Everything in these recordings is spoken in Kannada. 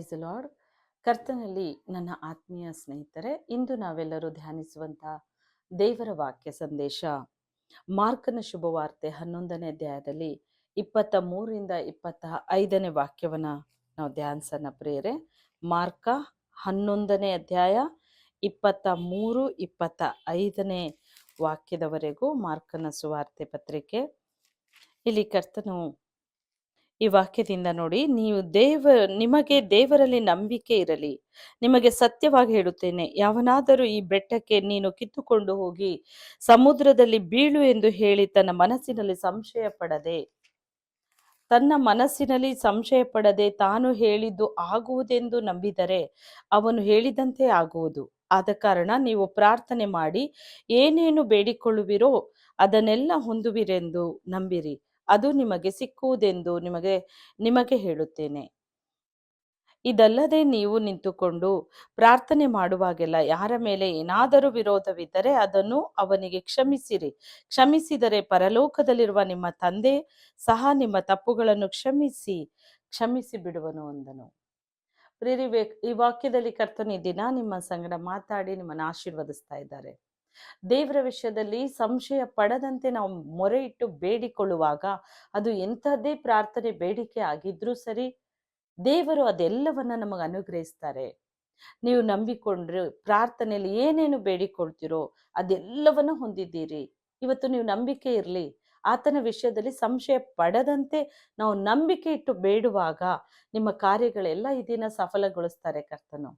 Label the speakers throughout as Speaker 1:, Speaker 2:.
Speaker 1: ಪ್ರೈಸ್ ಲಾರ್ಡ್ ಕರ್ತನಲ್ಲಿ ನನ್ನ ಆತ್ಮೀಯ ಸ್ನೇಹಿತರೆ, ಇಂದು ನಾವೆಲ್ಲರೂ ಧ್ಯಾನಿಸುವಂಥ ದೇವರ ವಾಕ್ಯ ಸಂದೇಶ. ಮಾರ್ಕನ ಶುಭವಾರ್ತೆ ಹನ್ನೊಂದನೇ ಅಧ್ಯಾಯದಲ್ಲಿ ಇಪ್ಪತ್ತ ಮೂರಿಂದ ಇಪ್ಪತ್ತ ಐದನೇ ವಾಕ್ಯವನ್ನ ನಾವು ಧ್ಯಾನಿಸೋಣ ಪ್ರೇರೆ ಮಾರ್ಕ ಹನ್ನೊಂದನೇ ಅಧ್ಯಾಯ ಇಪ್ಪತ್ತ ಮೂರು, ಇಪ್ಪತ್ತ ಐದನೇ ವಾಕ್ಯದವರೆಗೂ ಮಾರ್ಕನ ಸುವಾರ್ತೆ ಪತ್ರಿಕೆ. ಇಲ್ಲಿ ಕರ್ತನು ಈ ವಾಕ್ಯದಿಂದ ನೋಡಿ, ನೀವು ದೇವ, ನಿಮಗೆ ದೇವರಲ್ಲಿ ನಂಬಿಕೆ ಇರಲಿ. ನಿಮಗೆ ಸತ್ಯವಾಗಿ ಹೇಳುತ್ತೇನೆ, ಯಾವನಾದರೂ ಈ ಬೆಟ್ಟಕ್ಕೆ ನೀನು ಕಿತ್ತುಕೊಂಡು ಹೋಗಿ ಸಮುದ್ರದಲ್ಲಿ ಬೀಳು ಎಂದು ಹೇಳಿ ತನ್ನ ಮನಸ್ಸಿನಲ್ಲಿ ಸಂಶಯ ಪಡದೆ ತನ್ನ ಮನಸ್ಸಿನಲ್ಲಿ ಸಂಶಯ ಪಡದೆ ತಾನು ಹೇಳಿದ್ದು ಆಗುವುದೆಂದು ನಂಬಿದರೆ ಅವನು ಹೇಳಿದಂತೆ ಆಗುವುದು. ಆದ ಕಾರಣ ನೀವು ಪ್ರಾರ್ಥನೆ ಮಾಡಿ, ಏನೇನು ಬೇಡಿಕೊಳ್ಳುವಿರೋ ಅದನ್ನೆಲ್ಲ ಹೊಂದುವಿರೆಂದು ನಂಬಿರಿ. ಅದು ನಿಮಗೆ ಸಿಕ್ಕುವುದೆಂದು ನಿಮಗೆ ನಿಮಗೆ ಹೇಳುತ್ತೇನೆ. ಇದಲ್ಲದೆ ನೀವು ನಿಂತುಕೊಂಡು ಪ್ರಾರ್ಥನೆ ಮಾಡುವಾಗೆಲ್ಲ ಯಾರ ಮೇಲೆ ಏನಾದರೂ ವಿರೋಧವಿದ್ದರೆ ಅದನ್ನು ಅವನಿಗೆ ಕ್ಷಮಿಸಿರಿ. ಕ್ಷಮಿಸಿದರೆ ಪರಲೋಕದಲ್ಲಿರುವ ನಿಮ್ಮ ತಂದೆ ಸಹ ನಿಮ್ಮ ತಪ್ಪುಗಳನ್ನು ಕ್ಷಮಿಸಿ ಕ್ಷಮಿಸಿ ಬಿಡುವನು ಅಂದನು. ಪ್ರೇರಿ ಈ ವಾಕ್ಯದಲ್ಲಿ ಕರ್ತನಿ ದಿನ ನಿಮ್ಮ ಸಂಗಡ ಮಾತಾಡಿ ನಿಮ್ಮನ್ನು ಆಶೀರ್ವದಿಸ್ತಾ ಇದ್ದಾರೆ. ದೇವರ ವಿಷಯದಲ್ಲಿ ಸಂಶಯ ಪಡದಂತೆ ನಾವು ಮೊರೆ ಇಟ್ಟು ಬೇಡಿಕೊಳ್ಳುವಾಗ ಅದು ಎಂಥದ್ದೇ ಪ್ರಾರ್ಥನೆ, ಬೇಡಿಕೆ ಆಗಿದ್ರೂ ಸರಿ ದೇವರು ಅದೆಲ್ಲವನ್ನ ನಮಗೆ ಅನುಗ್ರಹಿಸ್ತಾರೆ. ನೀವು ನಂಬಿಕೊಂಡ್ರೆ ಪ್ರಾರ್ಥನೆಯಲ್ಲಿ ಏನೇನು ಬೇಡಿಕೊಳ್ತೀರೋ ಅದೆಲ್ಲವನ್ನ ಹೊಂದಿದ್ದೀರಿ. ಇವತ್ತು ನೀವು ನಂಬಿಕೆ ಇರಲಿ. ಆತನ ವಿಷಯದಲ್ಲಿ ಸಂಶಯ ಪಡದಂತೆ ನಾವು ನಂಬಿಕೆ ಇಟ್ಟು ಬೇಡುವಾಗ ನಿಮ್ಮ ಕಾರ್ಯಗಳೆಲ್ಲ ಇದನ್ನ ದಿನ ಸಫಲಗೊಳಿಸ್ತಾರೆ ಕರ್ತನು.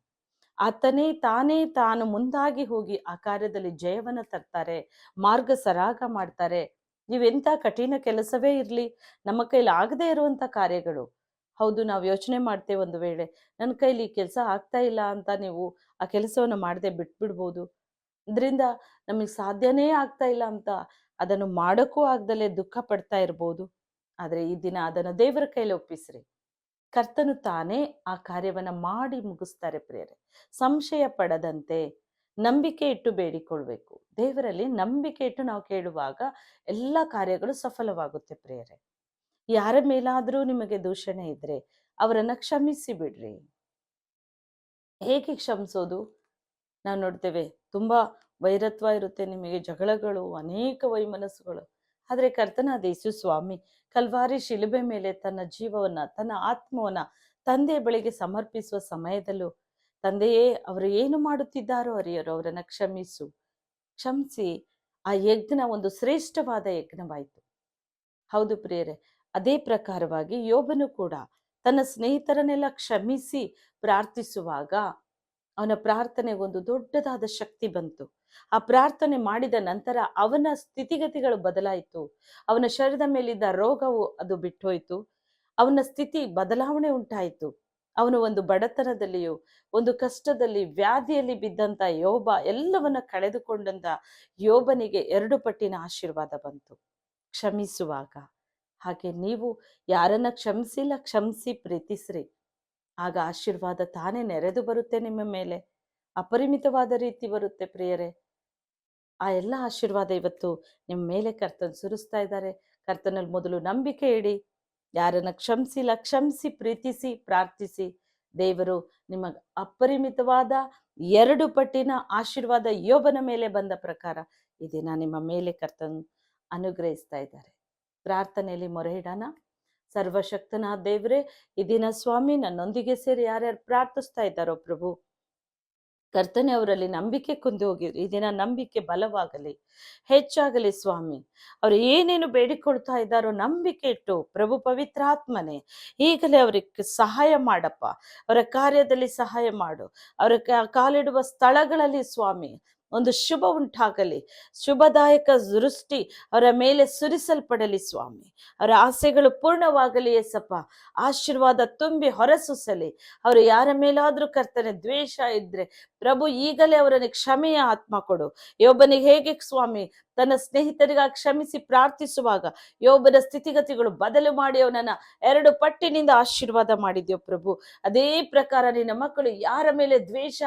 Speaker 1: ಆತನೇ ತಾನೇ ತಾನು ಮುಂದಾಗಿ ಹೋಗಿ ಆ ಕಾರ್ಯದಲ್ಲಿ ಜಯವನ್ನು ತರ್ತಾರೆ, ಮಾರ್ಗ ಸರಾಗ ಮಾಡ್ತಾರೆ. ನೀವೆಂಥ ಕಠಿಣ ಕೆಲಸವೇ ಇರಲಿ, ನಮ್ಮ ಕೈಲಿ ಆಗದೇ ಇರುವಂಥ ಕಾರ್ಯಗಳು. ಹೌದು, ನಾವು ಯೋಚನೆ ಮಾಡ್ತೇವೆ ಒಂದು ವೇಳೆ, ನನ್ನ ಕೈಲಿ ಕೆಲಸ ಆಗ್ತಾ ಇಲ್ಲ ಅಂತ ನೀವು ಆ ಕೆಲಸವನ್ನು ಮಾಡದೆ ಬಿಟ್ಬಿಡ್ಬೋದು. ಇದರಿಂದ ನಮಗೆ ಸಾಧ್ಯನೇ ಆಗ್ತಾ ಇಲ್ಲ ಅಂತ ಅದನ್ನು ಮಾಡೋಕ್ಕೂ ಆಗ್ದಲೇ ದುಃಖ ಪಡ್ತಾ ಇರ್ಬೋದು. ಆದರೆ ಈ ದಿನ ಅದನ್ನು ದೇವರ ಕೈಲಿ ಒಪ್ಪಿಸ್ರಿ. ಕರ್ತನು ತಾನೇ ಆ ಕಾರ್ಯವನ್ನ ಮಾಡಿ ಮುಗಿಸ್ತಾರೆ ಪ್ರಿಯರೇ. ಸಂಶಯ ಪಡದಂತೆ ನಂಬಿಕೆ ಇಟ್ಟು ಬೇಡಿಕೊಳ್ಬೇಕು. ದೇವರಲ್ಲಿ ನಂಬಿಕೆ ಇಟ್ಟು ನಾವು ಕೇಳುವಾಗ ಎಲ್ಲ ಕಾರ್ಯಗಳು ಸಫಲವಾಗುತ್ತೆ ಪ್ರಿಯರೇ. ಯಾರ ಮೇಲಾದರೂ ನಿಮಗೆ ದೂಷಣೆ ಇದ್ರೆ ಅವರನ್ನ ಕ್ಷಮಿಸಿ ಬಿಡ್ರಿ. ಹೇಗೆ ಕ್ಷಮಿಸೋದು? ನಾವು ನೋಡ್ತೇವೆ, ತುಂಬಾ ವೈರತ್ವ ಇರುತ್ತೆ ನಿಮಗೆ, ಜಗಳಗಳು, ಅನೇಕ ವೈಮನಸ್ಸುಗಳು. ಆದರೆ ಕರ್ತನಾದ ಯೇಸು ಸ್ವಾಮಿ ಕಲ್ವಾರಿ ಶಿಲುಬೆ ಮೇಲೆ ತನ್ನ ಜೀವವನ್ನ, ತನ್ನ ಆತ್ಮವನ್ನ ತಂದೆಯ ಬಳಿಗೆ ಸಮರ್ಪಿಸುವ ಸಮಯದಲ್ಲೂ ತಂದೆಯೇ ಅವರು ಏನು ಮಾಡುತ್ತಿದ್ದಾರೋ ಅರಿಯರು, ಅವರನ್ನ ಕ್ಷಮಿಸು. ಕ್ಷಮಿಸಿ, ಆ ಯಜ್ಞ ಒಂದು ಶ್ರೇಷ್ಠವಾದ ಯಜ್ಞವಾಯಿತು. ಹೌದು ಪ್ರಿಯರೇ, ಅದೇ ಪ್ರಕಾರವಾಗಿ ಯೋಬನು ಕೂಡ ತನ್ನ ಸ್ನೇಹಿತರನ್ನೆಲ್ಲ ಕ್ಷಮಿಸಿ ಪ್ರಾರ್ಥಿಸುವಾಗ ಅವನ ಪ್ರಾರ್ಥನೆ ಒಂದು ದೊಡ್ಡದಾದ ಶಕ್ತಿ ಬಂತು. ಆ ಪ್ರಾರ್ಥನೆ ಮಾಡಿದ ನಂತರ ಅವನ ಸ್ಥಿತಿಗತಿಗಳು ಬದಲಾಯಿತು. ಅವನ ಶರೀರದ ಮೇಲಿದ್ದ ರೋಗವು ಅದು ಬಿಟ್ಟೋಯ್ತು. ಅವನ ಸ್ಥಿತಿ ಬದಲಾವಣೆ ಉಂಟಾಯಿತು. ಅವನು ಒಂದು ಬಡತನದಲ್ಲಿಯೂ, ಒಂದು ಕಷ್ಟದಲ್ಲಿ, ವ್ಯಾಧಿಯಲ್ಲಿ ಬಿದ್ದಂತ ಯೋಬ ಎಲ್ಲವನ್ನ ಕಳೆದುಕೊಂಡಂತ ಯೋಬನಿಗೆ ಎರಡು ಪಟ್ಟಿನ ಆಶೀರ್ವಾದ ಬಂತು. ಕ್ಷಮಿಸುವಾಗ. ಹಾಗೆ ನೀವು ಯಾರನ್ನ ಕ್ಷಮಿಸಿಲ್ಲ, ಕ್ಷಮಿಸಿ, ಪ್ರೀತಿಸ್ರಿ. ಆಗ ಆಶೀರ್ವಾದ ತಾನೇ ನೆರೆದು ಬರುತ್ತೆ ನಿಮ್ಮ ಮೇಲೆ. ಅಪರಿಮಿತವಾದ ರೀತಿ ಬರುತ್ತೆ ಪ್ರಿಯರೇ. ಆ ಎಲ್ಲ ಆಶೀರ್ವಾದ ಇವತ್ತು ನಿಮ್ಮ ಮೇಲೆ ಕರ್ತನ್ ಸುರಿಸ್ತಾ ಇದ್ದಾರೆ. ಕರ್ತನಲ್ಲಿ ಮೊದಲು ನಂಬಿಕೆ ಇಡಿ. ಯಾರನ್ನ ಕ್ಷಮಿಸಿಲ್ಲ, ಕ್ಷಮಿಸಿ, ಪ್ರೀತಿಸಿ, ಪ್ರಾರ್ಥಿಸಿ. ದೇವರು ನಿಮಗೆ ಅಪರಿಮಿತವಾದ ಎರಡು ಪಟ್ಟಿನ ಆಶೀರ್ವಾದ ಯೋಬನ ಮೇಲೆ ಬಂದ ಪ್ರಕಾರ ಇದನ್ನ ನಿಮ್ಮ ಮೇಲೆ ಕರ್ತನ್ ಅನುಗ್ರಹಿಸ್ತಾ ಇದ್ದಾರೆ. ಪ್ರಾರ್ಥನೆಯಲ್ಲಿ ಮೊರೆ ಇಡೋಣ. ಸರ್ವಶಕ್ತನ ದೇವರೇ, ಈ ದಿನ ಸ್ವಾಮಿ ನನ್ನೊಂದಿಗೆ ಸೇರಿ ಯಾರ್ಯಾರು ಪ್ರಾರ್ಥಿಸ್ತಾ ಇದ್ದಾರೋ ಪ್ರಭು, ಕರ್ತನೆ ಅವರಲ್ಲಿ ನಂಬಿಕೆ ಕುಂದು ಹೋಗಿದ್ರು ಈ ದಿನ ನಂಬಿಕೆ ಬಲವಾಗಲಿ, ಹೆಚ್ಚಾಗಲಿ ಸ್ವಾಮಿ. ಅವರು ಏನೇನು ಬೇಡಿಕೊಳ್ತಾ ಇದ್ದಾರೋ ನಂಬಿಕೆ ಇಟ್ಟು, ಪ್ರಭು ಪವಿತ್ರಾತ್ಮನೆ ಈಗಲೇ ಅವರಿಗೆ ಸಹಾಯ ಮಾಡಪ್ಪ. ಅವರ ಕಾರ್ಯದಲ್ಲಿ ಸಹಾಯ ಮಾಡು. ಅವರ ಕಾಲಿಡುವ ಸ್ಥಳಗಳಲ್ಲಿ ಸ್ವಾಮಿ ಒಂದು ಶುಭ ಉಂಟಾಗಲಿ. ಶುಭದಾಯಕ ದೃಷ್ಟಿ ಅವರ ಮೇಲೆ ಸುರಿಸಲ್ಪಡಲಿ ಸ್ವಾಮಿ. ಅವರ ಆಸೆಗಳು ಪೂರ್ಣವಾಗಲಿ ಎಸಪ್ಪ ಆಶೀರ್ವಾದ ತುಂಬಿ ಹೊರಸುಸಲಿ. ಅವರು ಯಾರ ಮೇಲಾದರೂ ಕರ್ತನೆ ದ್ವೇಷ ಇದ್ರೆ ಪ್ರಭು ಈಗಲೇ ಅವರನ್ನು ಕ್ಷಮೆಯ ಆತ್ಮ ಕೊಡು. ಯೋಬನಿಗೆ ಹೇಗೆ ಸ್ವಾಮಿ? ತನ್ನ ಸ್ನೇಹಿತರಿಗಾಗಿ ಕ್ಷಮಿಸಿ ಪ್ರಾರ್ಥಿಸುವಾಗ ಯೋಬನ ಸ್ಥಿತಿಗತಿಗಳು ಬದಲು ಮಾಡಿ ಅವನನ್ನ ಎರಡು ಪಟ್ಟಿನಿಂದ ಆಶೀರ್ವಾದ ಮಾಡಿದ್ಯೋ ಪ್ರಭು. ಅದೇ ಪ್ರಕಾರ ನಿನ್ನ ಮಕ್ಕಳು ಯಾರ ಮೇಲೆ ದ್ವೇಷ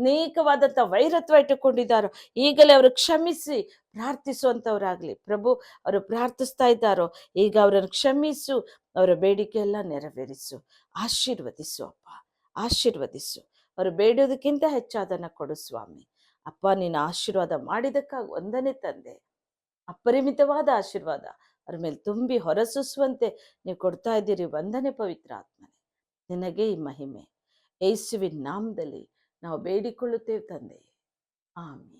Speaker 1: ಅನೇಕವಾದಂಥ ವೈರತ್ವ ಇಟ್ಟುಕೊಂಡಿದ್ದಾರೋ, ಈಗಲೇ ಅವರು ಕ್ಷಮಿಸಿ ಪ್ರಾರ್ಥಿಸುವಂಥವ್ರಾಗಲಿ ಪ್ರಭು, ಅವರು ಪ್ರಾರ್ಥಿಸ್ತಾ ಇದ್ದಾರೋ, ಈಗ ಅವರನ್ನು ಕ್ಷಮಿಸು, ಅವರ ಬೇಡಿಕೆ ಎಲ್ಲ ನೆರವೇರಿಸು, ಆಶೀರ್ವದಿಸು ಅಪ್ಪ, ಆಶೀರ್ವದಿಸು. ಅವರು ಬೇಡೋದಕ್ಕಿಂತ ಹೆಚ್ಚಾದನ್ನು ಕೊಡು ಸ್ವಾಮಿ. ಅಪ್ಪ, ನೀನು ಆಶೀರ್ವಾದ ಮಾಡಿದಕ್ಕಾಗಿ ಒಂದನೇ ತಂದೆ. ಅಪರಿಮಿತವಾದ ಆಶೀರ್ವಾದ. ಅವ್ರ ಮೇಲೆ ತುಂಬಿ ಹೊರಸೂಸುವಂತೆ ನೀವು ಕೊಡ್ತಾ ಇದ್ದೀರಿ, ಒಂದನೇ ಪವಿತ್ರ ಆತ್ಮನೆ. ನಿನಗೆ ಈ ಮಹಿಮೆ. ಏಸುವಿನ ನಾಮದಲ್ಲಿ ನಾವು ಬೇಡಿಕೊಳ್ಳುತ್ತೇವೆ ತಂದೆ ಆಮೀನ್